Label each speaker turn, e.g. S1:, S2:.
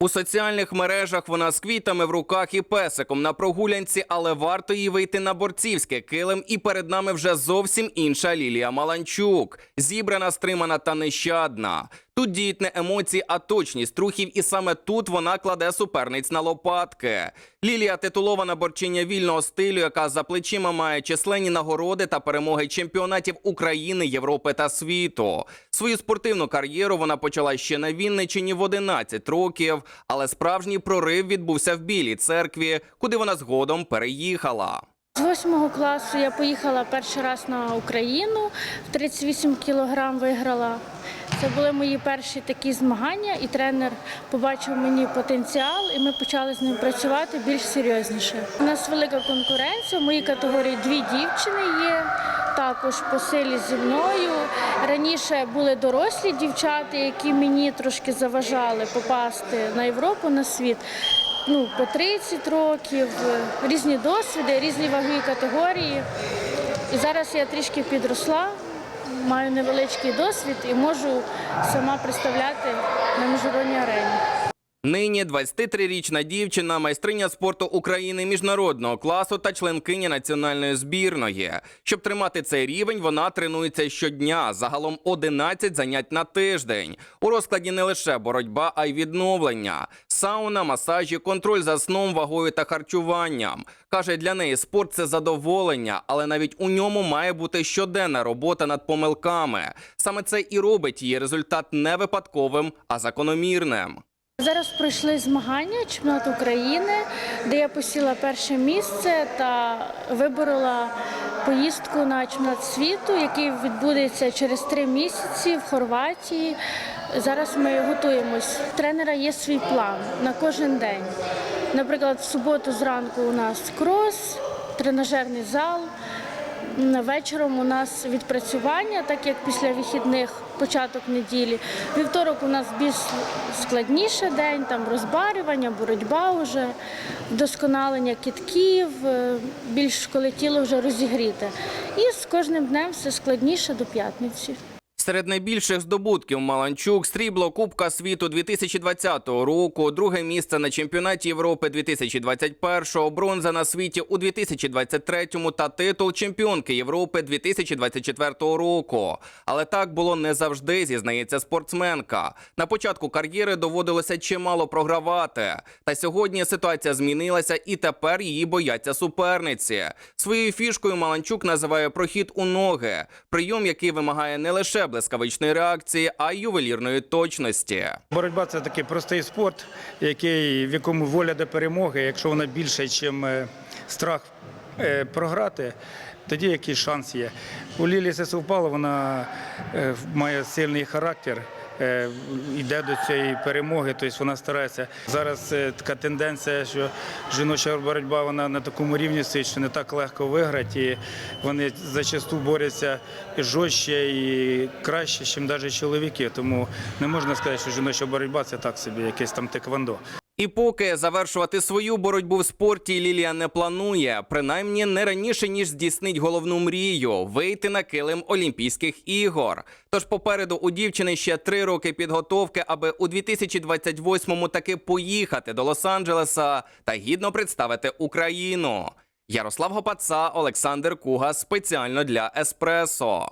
S1: У соціальних мережах вона з квітами в руках і песиком на прогулянці, але варто їй вийти на борцівське килим, і перед нами вже зовсім інша Лілія Маланчук. Зібрана, стримана та нещадна. Тут діють не емоції, а точність рухів, і саме тут вона кладе суперниць на лопатки. Лілія титулована борчиня вільного стилю, яка за плечима має численні нагороди та перемоги чемпіонатів України, Європи та світу. Свою спортивну кар'єру вона почала ще на Вінничині в 11 років, але справжній прорив відбувся в Білій церкві, куди вона згодом переїхала.
S2: З восьмого класу я поїхала перший раз на Україну, в 38 кілограм виграла. Це були мої перші такі змагання, і тренер побачив мені потенціал, і ми почали з ним працювати більш серйозніше. У нас велика конкуренція. В моїй категорії дві дівчини є. Також по силі зі мною. Раніше були дорослі дівчата, які мені трошки заважали попасти на Європу, на світ ну, по 30 років, різні досвіди, різні вагові категорії. І зараз я трішки підросла, маю невеличкий досвід і можу сама представляти на міжнародній арені.
S1: Нині 23-річна дівчина, майстриня спорту України міжнародного класу та членкиня національної збірної. Щоб тримати цей рівень, вона тренується щодня. Загалом 11 занять на тиждень. У розкладі не лише боротьба, а й відновлення. Сауна, масажі, контроль за сном, вагою та харчуванням. Каже, для неї спорт це задоволення, але навіть у ньому має бути щоденна робота над помилками. Саме це і робить її результат не випадковим, а закономірним.
S2: Зараз пройшли змагання чемпіонат України, де я посіла перше місце та виборола поїздку на чемпіонат світу, який відбудеться через три місяці в Хорватії. Зараз ми готуємось. У тренера є свій план на кожен день. Наприклад, в суботу зранку у нас крос, тренажерний зал. Вечором у нас відпрацювання, так як після вихідних початок неділі. Вівторок у нас більш складніший день, там розбарювання, боротьба вже, вдосконалення кітків, е, більш коли тіло вже розігріте. І з кожним днем все складніше до п'ятниці.
S1: Серед найбільших здобутків Маланчук срібло Кубка світу 2020 року, друге місце на чемпіонаті Європи 2021, бронза на світі у 2023 та титул чемпіонки Європи 2024 року. Але так було не завжди, зізнається спортсменка. На початку кар'єри доводилося чимало програвати. Та сьогодні ситуація змінилася, і тепер її бояться суперниці. Своєю фішкою Маланчук називає прохід у ноги, прийом, який вимагає не лише блискавичної реакції, а й ювелірної точності.
S3: Боротьба це такий простий спорт, який, в якому воля до перемоги, якщо вона більше, ніж страх е, програти, тоді якийсь шанс є. У Лілі це совпало, вона е, має сильний характер. Е, Йде до цієї перемоги, тобто вона старається. Зараз е, така тенденція, що жіноча боротьба вона на такому рівні стоїть, що не так легко виграти. І вони зачасту борються жорстче і краще, ніж навіть чоловіки. Тому не можна сказати, що жіноча боротьба це так собі, якесь там теквондо.
S1: І поки завершувати свою боротьбу в спорті Лілія не планує, принаймні не раніше ніж здійснить головну мрію вийти на килим Олімпійських ігор. Тож попереду у дівчини ще три роки підготовки, аби у 2028-му таки поїхати до Лос-Анджелеса та гідно представити Україну. Ярослав Гопаца, Олександр Куга спеціально для Еспресо.